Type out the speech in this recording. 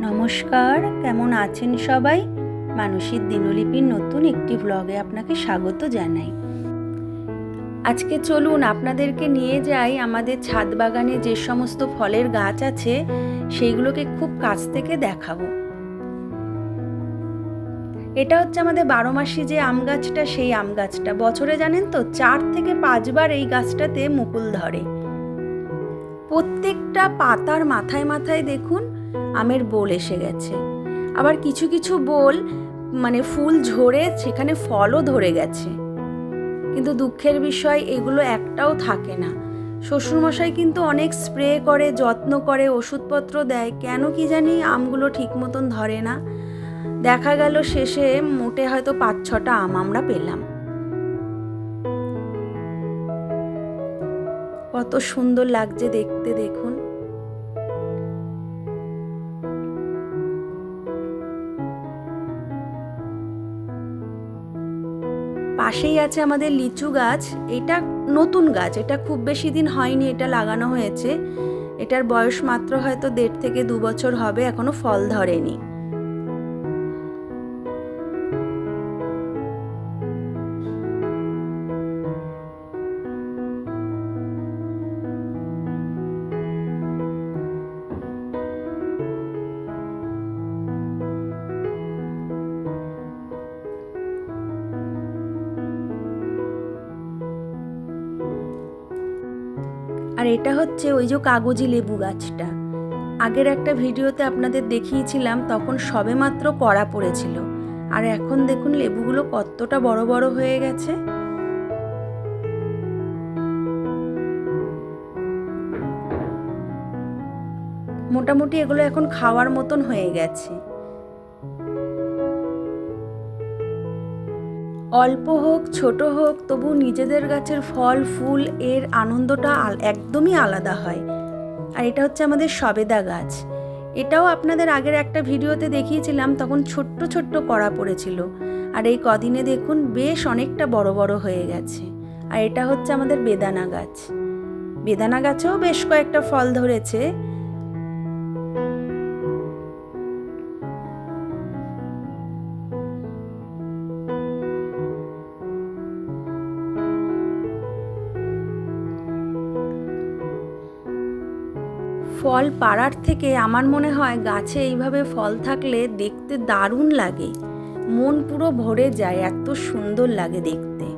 নমস্কার, কেমন আছেন সবাই? মানসিক দিনলিপির নতুন একটি ভ্লগে আপনাকে স্বাগত জানাই। আজকে চলুন আপনাদেরকে নিয়ে যাই আমাদের ছাদ বাগানে যে সমস্ত ফলের গাছ আছে, সেইগুলোকে খুব কাছ থেকে দেখাবো। এটা হচ্ছে আমাদের বারো মাসি যে আম গাছটা, সেই আম গাছটা। বছরে জানেন তো, চার থেকে পাঁচবার এই গাছটাতে মুকুল ধরে। প্রত্যেকটা পাতার মাথায় মাথায় দেখুন আমের বোল এসে গেছে। আবার কিছু কিছু বোল মানে ফুল ঝরে সেখানে ফলও ধরে গেছে। কিন্তু দুঃখের বিষয়, এগুলো একটাও থাকে না। শ্বশুরমশাই কিন্তু অনেক স্প্রে করে, যত্ন করে, ওষুধপত্র দেয়। কেন কি জানি আমগুলো ঠিক মতন ধরে না। দেখা গেল শেষে মোটে হয়তো পাঁচ ছটা আম আমরা পেলাম। কত সুন্দর লাগছে দেখতে, দেখুন। পাশেই আছে আমাদের লিচু গাছ। এটা নতুন গাছ, এটা খুব বেশি দিন হয়নি, এটা লাগানো হয়েছে। এটার বয়স মাত্র হয়তো দেড় থেকে দু বছর হবে, এখনও ফল ধরেনি। আর এটা হচ্ছে ওই যে কাগজি লেবু গাছটা। আগের একটা ভিডিওতে আপনাদের দেখিয়েছিলাম, তখন সবেমাত্র কড়া পড়েছিল। আর এখন দেখুন লেবুগুলো কতটা বড় বড় হয়ে গেছে। মোটামুটি এগুলো এখন খাওয়ার মতন হয়ে গেছে। অল্প হোক, ছোট হোক, তবু নিজেদের গাছের ফল, ফুল, এর আনন্দটা একদমই আলাদা হয়। আর এটা হচ্ছে আমাদের সবেদা গাছ। এটাও আপনাদের আগের একটা ভিডিওতে দেখিয়েছিলাম, তখন ছোট্ট ছোট্ট কড়া পড়েছিল। আর এই কদিনে দেখুন, বেশ অনেকটা বড় বড় হয়ে গেছে। আর এটা হচ্ছে আমাদের বেদানা গাছ। বেদানা গাছেও বেশ কয়েকটা ফল ধরেছে। ফল পাড়ার থেকে আমার মনে হয় গাছে এইভাবে ফল থাকলে দেখতে দারুণ লাগে। মন পুরো ভরে যায়, এত সুন্দর লাগে দেখতে।